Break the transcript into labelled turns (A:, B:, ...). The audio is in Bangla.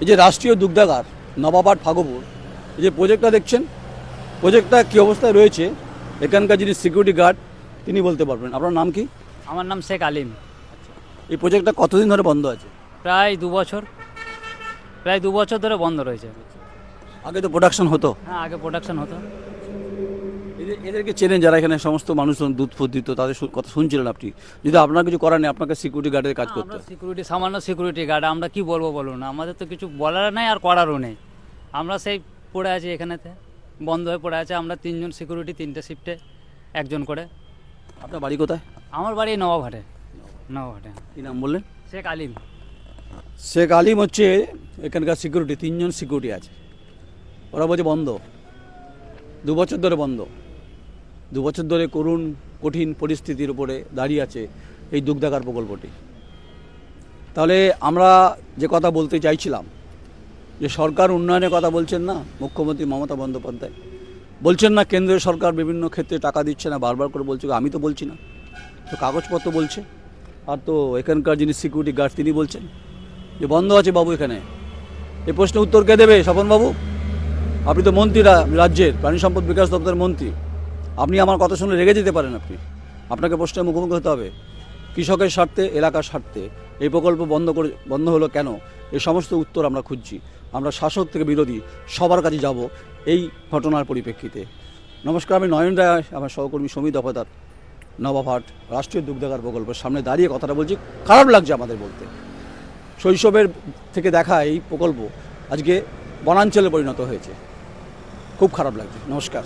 A: এই যে রাষ্ট্রীয় দুগ্ধাগার নবাবাট ফাগপুর এই যে প্রজেক্টটা দেখছেন? প্রজেক্টটা কী অবস্থায় রয়েছে? এখানকার যিনি সিকিউরিটি গার্ড তিনি বলতে পারবেন। আপনার নাম কি?
B: আমার নাম শেখ আলিম।
A: এই প্রজেক্টটা কতদিন ধরে বন্ধ আছে?
B: প্রায় দু বছর। প্রায় দু বছর ধরে বন্ধ রয়েছে।
A: আগে তো প্রোডাকশন হতো।
B: হ্যাঁ আগে প্রোডাকশন হতো।
A: এদেরকে চেনেন যারা এখানে সমস্ত মানুষজন দুধ ফুট দিত তাদের কথা শুনছিলেন আপনি? যদি আপনার কিছু করার নেই আপনাকে সিকিউরিটি গার্ডের কাজ করতে
B: সিকিউরিটি সামান্য সিকিউরিটি গার্ড আমরা কি বলব বলুন? আমাদের তো কিছু বলার নাই আর করারও নেই। আমরা সেই পড়ে আছি এখানেতে বন্ধ হয়ে পড়ে আছে। আমরা তিনজন সিকিউরিটি তিনটে শিফটে একজন করে।
A: আপনার বাড়ি কোথায়?
B: আমার বাড়ি নবাবহাটে নবাবহাটে
A: কি নাম বললেন?
B: শেখ আলিম।
A: শেখ আলিম হচ্ছে এখানকার সিকিউরিটি তিনজন সিকিউরিটি আছে। ওরা বলছে বন্ধ। দু বছর ধরে বন্ধ। দু বছর ধরে করুণ, কঠিন পরিস্থিতির উপরে দাঁড়িয়ে আছে এই দুগ্ধাগার প্রকল্পটি। তাহলে আমরা যে কথা বলতে চাইছিলাম, যে সরকার উন্নয়নের কথা বলছেন না মুখ্যমন্ত্রী মমতা বন্দ্যোপাধ্যায়। বলছেন না কেন্দ্রীয় সরকার বিভিন্ন ক্ষেত্রে টাকা দিচ্ছে না, বারবার করে বলছে, আমি তো বলছি না। তো কাগজপত্র বলছে, আর তো এখানকার যিনি সিকিউরিটি গার্ড তিনি বলছেন, যে বন্ধ আছে বাবু এখানে। এ প্রশ্নের উত্তর কে দেবে স্বপনবাবু আপনি তো মন্ত্রী রাজ্যের প্রাণী সম্পদ বিকাশ দপ্তরের মন্ত্রী। আপনি আমার কথা শুনে রেগে যেতে পারেন আপনি। আপনাকে প্রশ্নের মুখোমুখি হতে হবে। কৃষকের স্বার্থে এলাকার স্বার্থে। এই প্রকল্প বন্ধ করে, বন্ধ হলো কেন? এই সমস্ত উত্তর আমরা খুঁজছি। আমরা শাসক থেকে বিরোধী। সবার কাছে যাব এই ঘটনার পরিপ্রেক্ষিতে। নমস্কার, আমি নয়ন রায়, আমার সহকর্মী সমীর দফাদার। নবাবহাট রাষ্ট্রীয় দুগ্ধাগার প্রকল্পের সামনে দাঁড়িয়ে কথাটা বলছি। খারাপ লাগছে আমাদের বলতে। শৈশবের থেকে দেখা এই প্রকল্প আজকে বনাঞ্চলে পরিণত হয়েছে। খুব খারাপ লাগছে। নমস্কার।